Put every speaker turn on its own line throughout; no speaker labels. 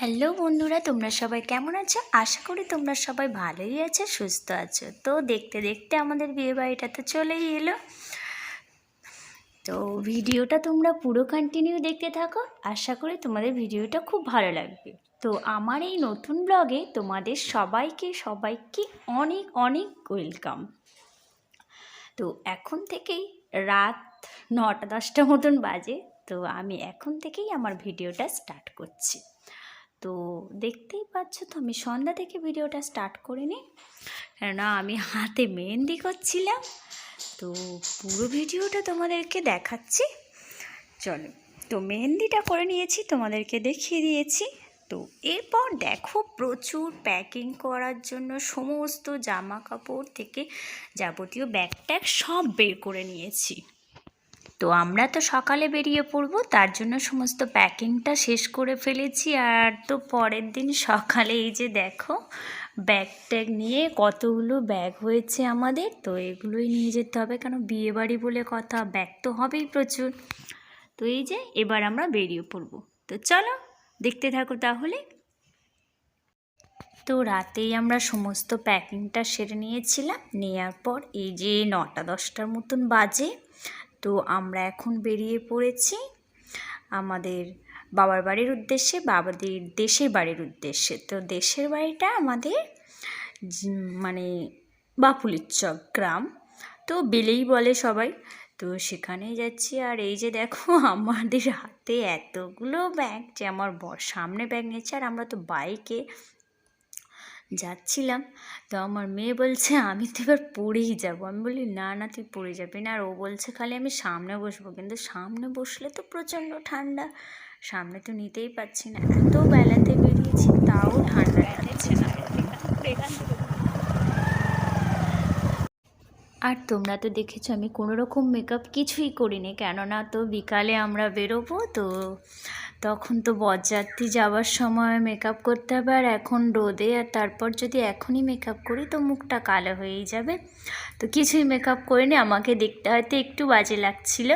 Hello বন্ধুরা, তোমরা সবাই কেমন আছো? আশা করি তোমরা সবাই ভালোই আছো, সুস্থ আছো। তো দেখতে দেখতে আমাদের বিয়ে বাড়িটা তো চলেই এলো। তো ভিডিওটা তোমরা পুরো কন্টিনিউ দেখতে থাকো। আশা করি তোমাদের ভিডিওটা খুব ভালো লাগবে। তো আমার এই নতুন ব্লগে তোমাদের সবাইকে সবাইকে অনেক অনেক ওয়েলকাম তো এখন থেকেই রাত নটা দশটা মতন বাজে। তো আমি এখন থেকেই আমার ভিডিওটা স্টার্ট করছি। তো দেখতেই পাচ্ছ তো আমি সন্ধ্যা থেকে ভিডিওটা স্টার্ট করিনি। কেননা আমি হাতে মেহেন্দি করছিলাম। তো পুরো ভিডিওটা তোমাদেরকে দেখাচ্ছি। চলো, তো মেহেন্দিটা করে নিয়েছি, তোমাদেরকে দেখিয়ে দিয়েছি। তো এরপর দেখো প্রচুর প্যাকিং করার জন্য সমস্ত জামা কাপড় থেকে যাবতীয় ব্যাগ ট্যাগ সব বের করে নিয়েছি। তো আমরা তো সকালে বেরিয়ে পড়ব, তার জন্য সমস্ত প্যাকিংটা শেষ করে ফেলেছি। আর তো পরের দিন সকালে এই যে দেখো ব্যাগ ট্যাগ নিয়ে কতগুলো ব্যাগ হয়েছে আমাদের, তো এগুলোই নিয়ে যেতে হবে, কেন বিয়েবাড়ি বলে কথা ব্যাগ তো হবেই প্রচুর। তো এই যে এবার আমরা বেরিয়ে পড়ব। তো চলো, দেখতে থাকো তাহলে। তো রাতেই আমরা সমস্ত প্যাকিংটা সেরে নিয়েছিলাম নেওয়ার পর এই যে নটা দশটার মতন বাজে। তো আমরা এখন বেরিয়ে পড়েছি আমাদের বাবার বাড়ির উদ্দেশ্যে, বাবাদের দেশের বাড়ির উদ্দেশ্যে। তো দেশের বাড়িটা আমাদের মানে বাপুলিচক গ্রাম। তো বেলেই বলে সবাই। তো সেখানেই যাচ্ছি। আর এই যে দেখো, আমাদের হাতে এতগুলো ব্যাগ যে আমার সামনে ব্যাগ নিয়েছে। আর আমরা তো বাইকে যাচ্ছিলাম, তো আমার মেয়ে বলছে, আমি তো এবার পড়েই যাব। আমি বলি, না না, তুই পড়ে যাবি না। আর ও বলছে, খালি আমি সামনে বসবো। কিন্তু সামনে বসলে তো প্রচণ্ড ঠান্ডা, সামনে তো নিতেই পারছি না। এত বেলাতে বেরিয়েছি, তাও ঠান্ডা লাগছে না। আর তোমরা তো দেখেছ, আমি কোনো রকম মেকআপ কিছুই করিনি। কেননা তো বিকালে আমরা বেরোবো, তো তখন তো বরযাত্রী যাওয়ার সময় মেকআপ করতে হবে আর এখন রোদে আর তারপর যদি এখনই মেকআপ করি তো মুখটা কালো হয়েই যাবে। তো কিছুই মেকআপ করিনি, আমাকে দেখতে হয়তো একটু বাজে লাগছিল।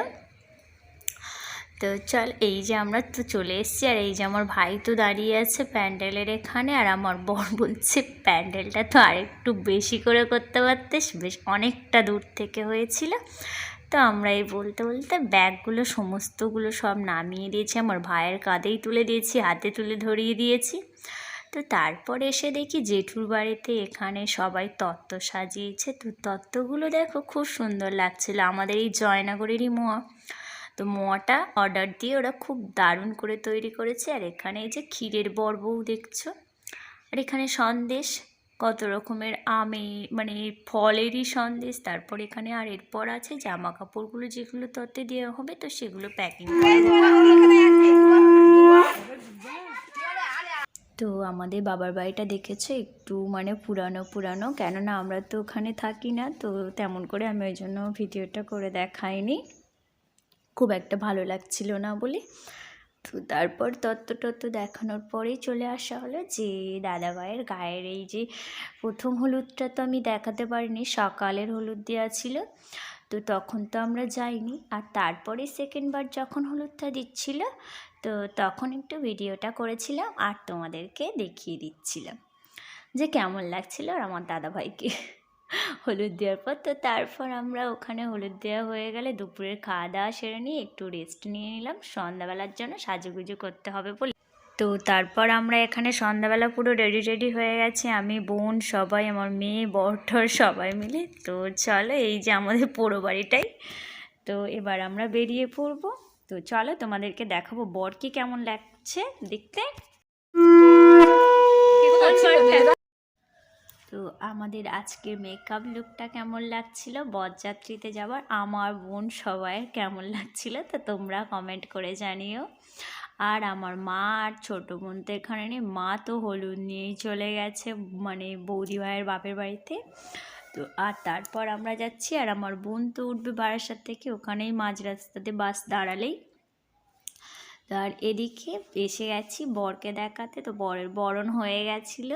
তো চল, এই যে আমরা তো চলে এসেছি আর এই যে আমার ভাই তো দাঁড়িয়ে আছে প্যান্ডেলের এখানে আর আমার বর বলছে, প্যান্ডেলটা তো আরেকটু বেশি করে করতে পারতিস? বেশ অনেকটা দূর থেকে হয়েছিল। তো আমরা এই বলতে বলতে ব্যাগগুলো, সমস্তগুলো সব নামিয়ে দিয়েছি। আমার ভাইয়ের কাঁধেই তুলে দিয়েছি, হাতে তুলে ধরিয়ে দিয়েছি। তো তারপর এসে দেখি জেঠুর বাড়িতে এখানে সবাই তত্ত্ব সাজিয়েছে। তো তত্ত্বগুলো দেখো খুব সুন্দর লাগছিল আমাদের এই জয়নগরেরই মোয়া। তো মোয়াটা অর্ডার দিয়ে ওরা খুব দারুণ করে তৈরি করেছে। আর এখানে এই যে ক্ষীরের বড়বউ দেখছ? আর এখানে সন্দেশ। কত রকমের আমে মানে ফলেরই সন্দেশ, তারপর এখানে আর এরপর আছে জামা কাপড়গুলো যেগুলো তত্ত্বে দেওয়া হবে, তো সেগুলো প্যাকিং তো আমাদের বাবার বাড়িটা দেখেছে? একটু মানে পুরানো পুরানো। কেননা আমরা তো ওখানে থাকি না, তো তেমন করে আমি ওই জন্য ভিডিওটা করে দেখাইনি। খুব একটা ভালো লাগছিল না বলে। তো তারপর তত্ত্ব টত্ত্ব দেখানোর পরেই চলে আসা হলো যে দাদাভাইয়ের গায়ের এই যে প্রথম হলুদটা তো আমি দেখাতে পারিনি, সকালের হলুদ দেওয়া ছিল। তো তখন তো আমরা যাইনি। আর তারপরে সেকেন্ডবার যখন হলুদটা দিচ্ছিল, তো তখন একটু ভিডিওটা করেছিলাম আর তোমাদেরকে দেখিয়ে দিচ্ছিলাম। যে কেমন লাগছিল আর আমার দাদাভাইকে। হলুদ দেওয়ার পর তো তারপর আমরা ওখানে হলুদ দেওয়া হয়ে গেলে দুপুরের খাওয়া দাওয়া সেরে নিয়ে একটু রেস্ট নিয়ে নিলাম। সন্ধ্যাবেলার জন্য সাজুগুজু করতে হবে বলে। তো তারপর আমরা এখানে সন্ধ্যাবেলা পুরো রেডি রেডি হয়ে গেছে। আমি বোন সবাই আমার মেয়ে বরঠর সবাই মিলে। তো চলো এই যে আমাদের পোড়ো বাড়িটাই। তো এবার আমরা বেরিয়ে পড়ব। তো চলো তোমাদেরকে দেখাবো বরকে কেমন লাগছে দেখতে। তো আমাদের আজকের মেকআপ লুকটা কেমন লাগছিল? বরযাত্রীতে যাওয়ার আমার বোন সবাই কেমন লাগছিল তো তোমরা কমেন্ট করে জানিও। আর আমার মা আর ছোটো বোন তো এখানে নেই, মা তো হলুদ নিয়েই চলে গেছে মানে বৌদি ভাইয়ের বাপের বাড়িতে। তো আর তারপর আমরা যাচ্ছি আর আমার বোন তো উঠবে বারাসাত থেকে, ওখানেই মাঝ রাস্তাতে বাস দাঁড়ালেই। আর এদিকে এসে গেছি বরকে দেখাতে, তো বরের বরণ হয়ে গেছিল।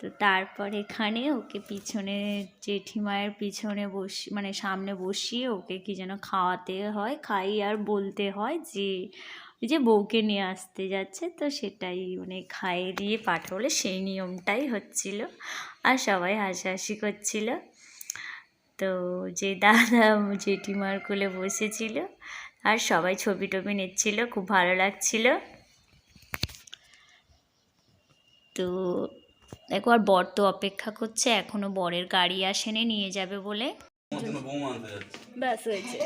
তো তারপর এখানে ওকে পিছনে জেঠিমায়ের পিছনে বস মানে সামনে বসিয়ে ওকে কি যেন খাওয়াতে হয়, খাই আর বলতে হয় যে যে বউকে নিয়ে আসতে যাচ্ছে। তো সেটাই মানে খাইয়ে দিয়ে পাঠালে সেই নিয়মটাই হচ্ছিল আর সবাই হাসাহাসি করছিল। তো যে দাদা জেঠিমার কোলে বসেছিল আর সবাই ছবি টবি নিচ্ছিল, খুব ভালো লাগছিল। তো দেখো আর বর তো অপেক্ষা করছে এখনও বরের গাড়ি আসেনি নিয়ে যাবে বলে। ব্যাস হয়েছে।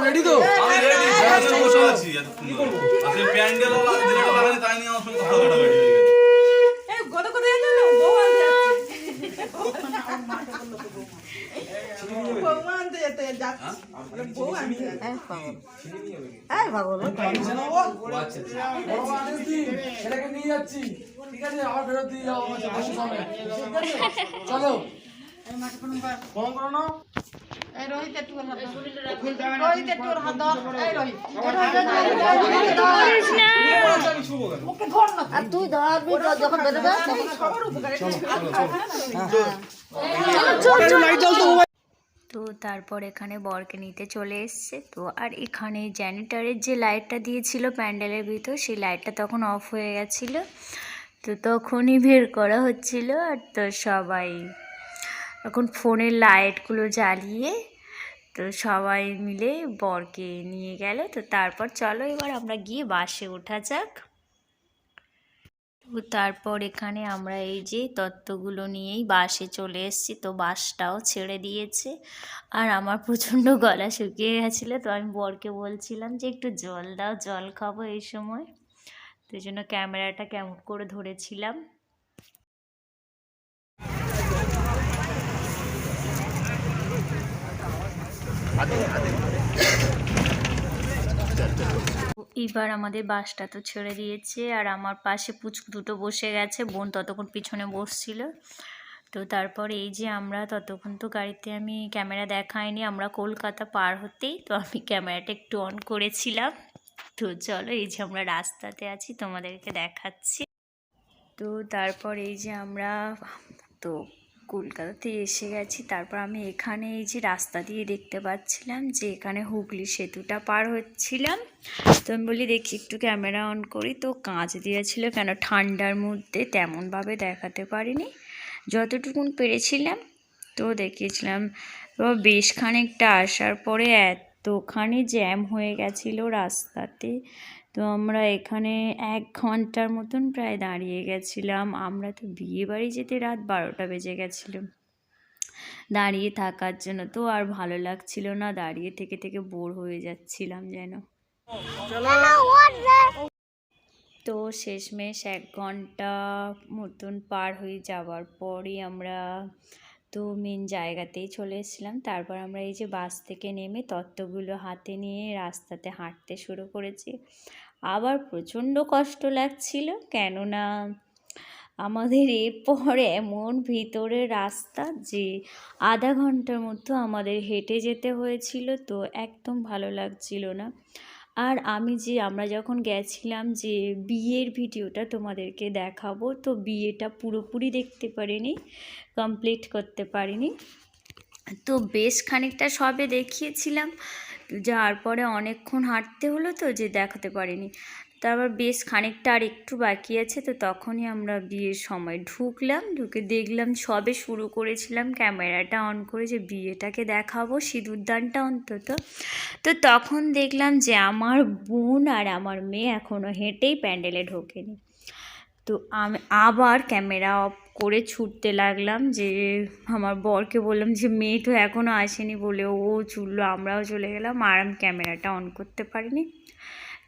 রেডি তো?
আমি রেডি আছি প্যান্ডেল লাগানি তাই নিয়ে আমার সঙ্গে কথা কাটাকাটি হয়ে গেছে
এই গত কোথায় জানো বউ আনতে যাচ্ছে বউ আনতে যেতে যাচ্ছে বলে বউ আনতে যাচ্ছে
ছেলেকে নিয়ে যাচ্ছি ঠিক আছে আবার ফেরত দিয়ে আছে চলো করো না
আর তুই ধরবি যখন বেরোবে
তো তারপর এখানে বরকে নিতে চলে এসছে। তো আর এখানে জ্যানিটারের যে লাইটটা দিয়েছিল প্যান্ডেলের ভিতর সেই লাইটটা তখন অফ হয়ে গেছিল। তো তখনই বের করা হচ্ছিল আর তো সবাই এখন ফোনের লাইটগুলো জ্বালিয়ে তো সবাই মিলে বরকে নিয়ে গেল। তো তারপর চলো এবার আমরা গিয়ে বাসে ওঠা যাক। তো তারপর এখানে আমরা এই যে তত্ত্বগুলো নিয়েই বাসে চলে এসেছি। তো বাসটাও ছেড়ে দিয়েছে। আর আমার প্রচণ্ড গলা শুকিয়ে গেছিল। তো আমি বরকে বলছিলাম যে একটু জল দাও, জল খাব এই সময়। তো জন্য ক্যামেরাটা কেমন করে ধরেছিলাম। এবার আমাদের বাসটা তো ছেড়ে দিয়েছে, আর আমার পাশে পুচকু দুটো বসে গেছে, বোন ততক্ষণ পিছনে বসছিল। তো তারপর এই যে আমরা ততক্ষণ তো গাড়িতে আমি ক্যামেরা দেখাইনি, আমরা কলকাতা পার হতেই তো আমি ক্যামেরাটা একটু অন করেছিলাম। তো চলো এই যে আমরা রাস্তাতে আছি, তোমাদেরকে দেখাচ্ছি। তো তারপর এই যে আমরা, তো কলকাতাতে এসে গেছি। তারপর আমি এখানে এই যে রাস্তা দিয়ে দেখতে পাচ্ছিলাম যে এখানে হুগলি সেতুটা পার হচ্ছিলাম। তো আমি বলি, দেখি একটু ক্যামেরা অন করি। তো কাঁচ দিয়েছিল কেন ঠান্ডার মধ্যে, তেমনভাবে দেখাতে পারিনি। যতটুকুন পেরেছিলাম, তো দেখিয়েছিলাম। বেশ খানিকটা আসার পরে এতখানি জ্যাম হয়ে গেছিল রাস্তাতে। তো আমরা এখানে এক ঘণ্টার মতন প্রায় দাঁড়িয়ে গেছিলাম। আমরা তো বিয়ে বাড়ি যেতে রাত বারোটা বেজে গেছিল। দাঁড়িয়ে থাকার জন্য তো আর ভালো লাগছিল না, দাঁড়িয়ে থেকে থেকে বোর হয়ে যাচ্ছিলাম যেন। তো শেষমেশ এক ঘণ্টা মতন পার হয়ে যাওয়ার পরই আমরা তো মেন জায়গাতেই চলে এসেছিলাম। তারপর আমরা এই যে বাস থেকে নেমে তত্ত্বগুলো হাতে নিয়ে রাস্তাতে হাঁটতে শুরু করেছি। আবার প্রচণ্ড কষ্ট লাগছিল, কেননা আমাদের এরপর এমন ভিতরে রাস্তা যে আধা ঘণ্টার মতো আমাদের হেঁটে যেতে হয়েছিল, তো একদম ভালো লাগছিল না। আর আমি যে, আমরা যখন গেছিলাম যে, বিয়ের ভিডিওটা তোমাদেরকে দেখাবো, তো বিয়েটা পুরোপুরি দেখতে পারিনি কমপ্লিট করতে পারিনি। তো বেশ খানিকটা সবে দেখিয়েছিলাম। যাওয়ার পরে অনেকক্ষণ হাঁটতে হলো তো যে দেখাতে পারিনি। তারপর বেশ খানিকটা আর একটু বাকি আছে তো তখনই আমরা বিয়ের সময় ঢুকলাম, ঢুকে দেখলাম সবে শুরু করেছিলাম, ক্যামেরাটা অন করে যে বিয়েটাকে দেখাবো, সিঁদুরদানটা অন্তত। তো তখন দেখলাম যে আমার বোন আর আমার মেয়ে এখনও হেঁটেই প্যান্ডেলে ঢোকেনি। তো আমি আবার ক্যামেরা অফ করে ছুটতে লাগলাম যে আমার বরকে বললাম যে, মেয়ে তো এখনও আসেনি বলে ও ছুটলো, আমরাও চলে গেলাম আর আমি ক্যামেরাটা অন করতে পারিনি।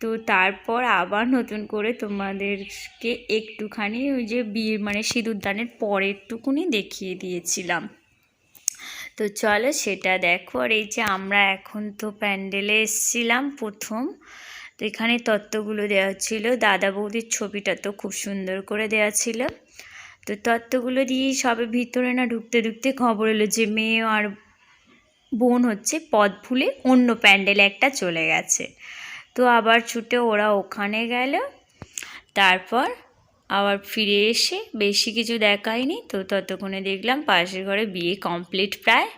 তো তারপর আবার নতুন করে তোমাদেরকে একটুখানি ওই যে বিয়ে মানে সিঁদুরদানের পরেরটুকুনি দেখিয়ে দিয়েছিলাম। তো চলো সেটা দেখো, আর এই যে আমরা এখন তো প্যান্ডেলে এসেছিলাম প্রথম। তো এখানে তত্ত্বগুলো দেওয়া ছিল, দাদা বৌদির ছবিটা তো খুব সুন্দর করে দেওয়া ছিল। তো তত্ত্বগুলো দিয়েই সবে ভিতরে না ঢুকতে ঢুকতে খবর এলো যে মেয়ে আর বোন হচ্ছে পদ ভুলে অন্য প্যান্ডেলে একটা চলে গেছে। তো আবার ছুটে ওরা ওখানে গেল। তারপর আবার ফিরে এসে বেশি কিছু দেখায়নি। তো ততক্ষণে দেখলাম পাশের ঘরে বিয়ে কমপ্লিট প্রায়।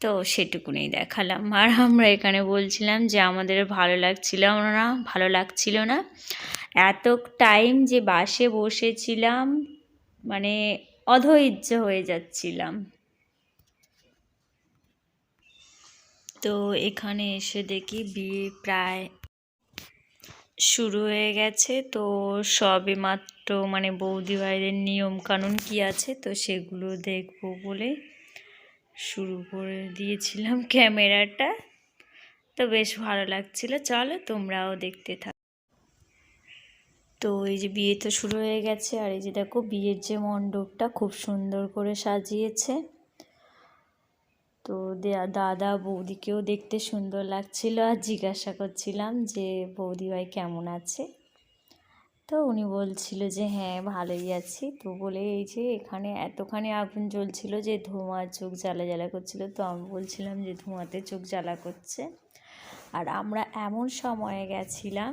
তো সেটুকুনেই দেখালাম। আর আমরা এখানে বলছিলাম যে আমাদের ভালো লাগছিল না, ভালো লাগছিল না। এত টাইম যে বাসে বসেছিলাম মানে অধৈর্য হয়ে যাচ্ছিলাম। তো এখানে এসে দেখি বিয়ে প্রায় শুরু হয়ে গেছে। তো সবে মাত্র মানে বৌদি ভাইদের নিয়ম কানুন কি আছে তো সেগুলো দেখব বলে শুরু করে দিয়েছিলাম ক্যামেরাটা। তো বেশ ভালো লাগছিল। চলো তোমরাও দেখতে থাকো। তো এই যে বিয়ে তো শুরু হয়ে গেছে আর এই যে দেখো বিয়ের যে মণ্ডপটা খুব সুন্দর করে সাজিয়েছে। তো দাদা বৌদিকেও দেখতে সুন্দর লাগছিল আর জিজ্ঞাসা করছিলাম যে বৌদি ভাই কেমন আছে? তো উনি বলছিল যে হ্যাঁ ভালোই আছি। তো বলে এই যে এখানে এতখানি আগুন জ্বলছিল যে ধোঁয়া চোখ জ্বালা জ্বালা করছিল। তো আমি বলছিলাম যে ধোঁয়াতে চোখ জ্বালা করছে। আর আমরা এমন সময়ে গেছিলাম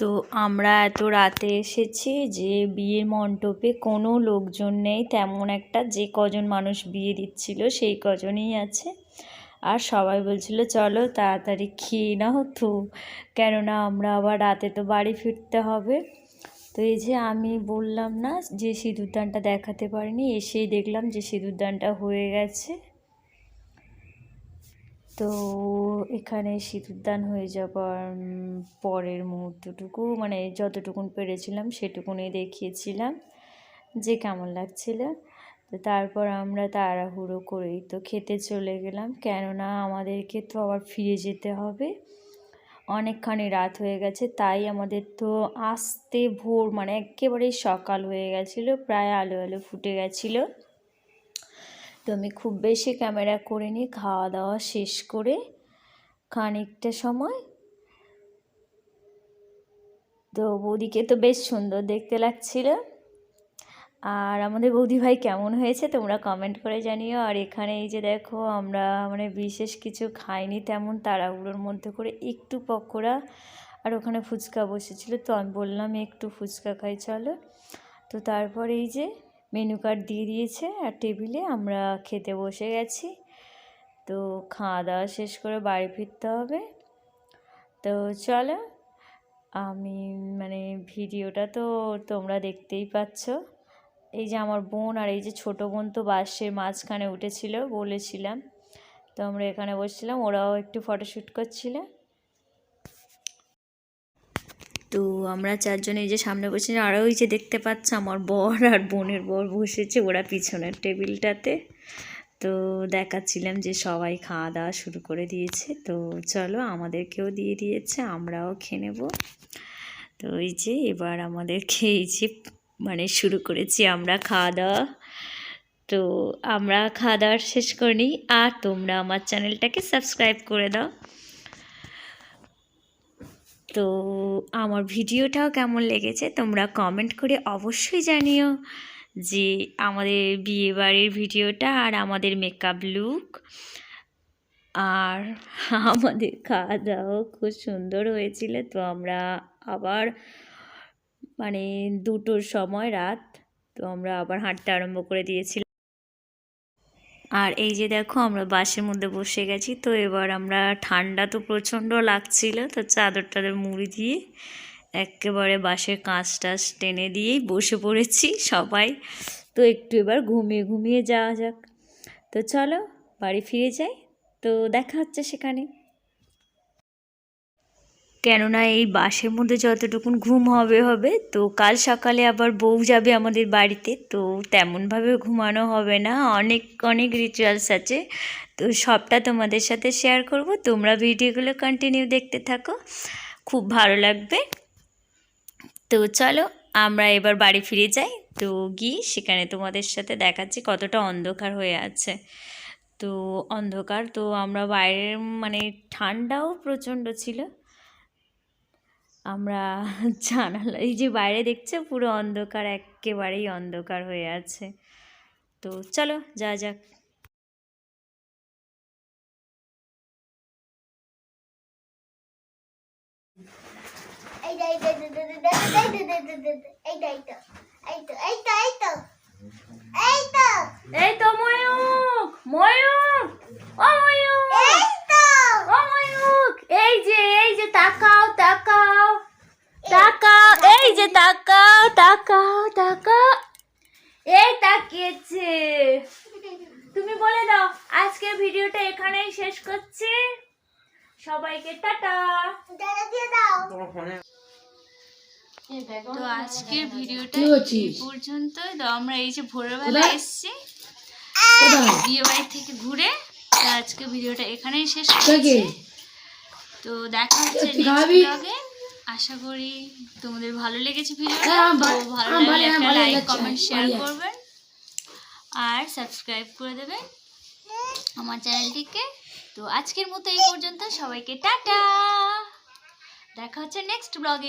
তো আমরা এত রাতে এসেছি যে বিয়ের মণ্ডপে কোনো লোকজন নেই, তেমন একটা যে কজন মানুষ বিয়ে দিচ্ছিল সেই কজনই আছে। আর সবাই বলছিল, চলো তাড়াতাড়ি খেয়ে নাও তো। কেননা আমরা আবার রাতে তো বাড়ি ফিরতে হবে। তো এই যে আমি বললাম না যে সিঁদুরদানটা দেখাতে পারিনি, এসেই দেখলাম যে সিঁদুরদানটা হয়ে গেছে। তো এখানে সিঁদুরদান হয়ে যাবার পরের মুহূর্তটুকু মানে যতটুকুন পেরেছিলাম সেটুকুনি দেখিয়েছিলাম যে কেমন লাগছিল। তো তারপর আমরা তাড়াহুড়ো করেই তো খেতে চলে গেলাম, কেননা আমাদেরকে তো আবার ফিরে যেতে হবে। অনেকখানি রাত হয়ে গেছে, তাই আমাদের তো আসতে ভোর মানে একেবারেই সকাল হয়ে গেছিল, প্রায় আলো আলো ফুটে গেছিল। তো আমি খুব বেশি ক্যামেরা করিনি খাওয়া দাওয়া শেষ করে খানিকটা সময় তো বৌদিকে তো বেশ সুন্দর দেখতে লাগছিল। আর আমাদের বৌদি ভাই কেমন হয়েছে তোমরা কমেন্ট করে জানিও। আর এখানে এই যে দেখো, আমরা মানে বিশেষ কিছু খাইনি তেমন তাড়াহুড়োর মধ্যে করে একটু পকোড়া আর ওখানে ফুচকা বসেছিল। তো আমি বললাম, একটু ফুচকা খাই, চলো। তো তারপর এই যে মেনু কার্ড দিয়ে দিয়েছে আর টেবিলে আমরা খেতে বসে গেছি। তো খাওয়া দাওয়া শেষ করে বাড়ি ফিরতে হবে। তো চলো, আমি মানে ভিডিওটা তো তোমরা দেখতেই পাচ্ছ। এই যে আমার বোন আর এই যে ছোট বোন তো বাসের মাঝখানে উঠেছিল, বলেছিলাম। তো আমরা এখানে বসছিলাম, ওরাও একটু ফটোশ্যুট করছিল। তো আমরা চারজন এই যে সামনে বসেছি আরও ওই যে দেখতে পাচ্ছ আমার বর আর বোনের বর বসেছে, ওরা পিছনের টেবিলটাতে। তো দেখাচ্ছিলাম যে সবাই খাওয়া দাওয়া শুরু করে দিয়েছে। তো চলো আমাদেরকেও দিয়ে দিয়েছে, আমরাও খেয়ে নেব। তো এই যে এবার আমাদেরকে এই যে মানে শুরু করেছি আমরা খাওয়া দাওয়া। তো আমরা খাওয়া দাওয়া শেষ করে নিই। আর তোমরা আমার চ্যানেলটাকে সাবস্ক্রাইব করে দাও। তো আমার ভিডিওটাও কেমন লেগেছে তোমরা কমেন্ট করে অবশ্যই জানিও যে আমাদের বিয়েবাড়ির ভিডিওটা আর আমাদের মেকআপ লুক আর আমাদের খাওয়া দাওয়াও খুব সুন্দর হয়েছিল। তো আমরা আবার মানে দুটোর সময় রাত, তো আমরা আবার হাঁটতে আরম্ভ করে দিয়েছিলাম। আর এই যে দেখো, আমরা বাসের মধ্যে বসে গেছি, তো এবার আমরা ঠান্ডা তো প্রচণ্ড লাগছিল, তো চাদর টাদর মুড়ি দিয়ে একেবারে বাসের কাঁচ টাচ টেনে দিয়েই বসে পড়েছি সবাই। তো একটু এবার ঘুমিয়ে ঘুমিয়ে যাওয়া যাক। তো চলো, বাড়ি ফিরে যাই, তো দেখা হচ্ছে সেখানে। কেননা এই বাসের মধ্যে যতটুকুন ঘুম হবে হবে, তো কাল সকালে আবার বউ যাবে আমাদের বাড়িতে, তো তেমনভাবে ঘুমানো হবে না। অনেক অনেক রিচুয়ালস আছে। তো সবটা তোমাদের সাথে শেয়ার করব। তোমরা ভিডিওগুলো কন্টিনিউ দেখতে থাকো। খুব ভালো লাগবে। তো চলো, আমরা এবার বাড়ি ফিরে যাই। তো গিয়ে সেখানে তোমাদের সাথে দেখাচ্ছি কতটা অন্ধকার হয়ে আছে। তো অন্ধকার, তো আমরা বাইরের মানে ঠান্ডাও প্রচণ্ড ছিল। আমরা জানালা এই যে বাইরে দেখছে পুরো অন্ধকার একেবারেই অন্ধকার হয়ে আছে তো চলো যা যাক এই তো ময়ূক ময়ূক ও ময়ূক এই যে এই যে তাকাও তাকাও। তাকাও এই যে তাকাও তাকাও তাকাও। এই তাকিয়েছে। তুমি বলে দাও আজকের ভিডিওটা এখানেই শেষ করছি। সবাইকে টাটা। তো আজকের ভিডিওটা এই তো আমরা এই যে ভোরবেলা? এসেছি। বিয়ে বাড়ি থেকে ঘুরে। তো আজকে ভিডিওটা এখানেই শেষ করছি। তো দেখা হচ্ছে নেক্সট ব্লগে আশা করি তোমাদের ভালো লেগেছে ভিডিওটা
হ্যাঁ,
তো ভালো লাগলে একটা লাইক কমেন্ট শেয়ার করবেন। আর সাবস্ক্রাইব করে দেবেন আমার চ্যানেলটিকে তো আজকের মতো এই পর্যন্ত। সবাইকে টাটা। দেখা হচ্ছে নেক্সট ব্লগে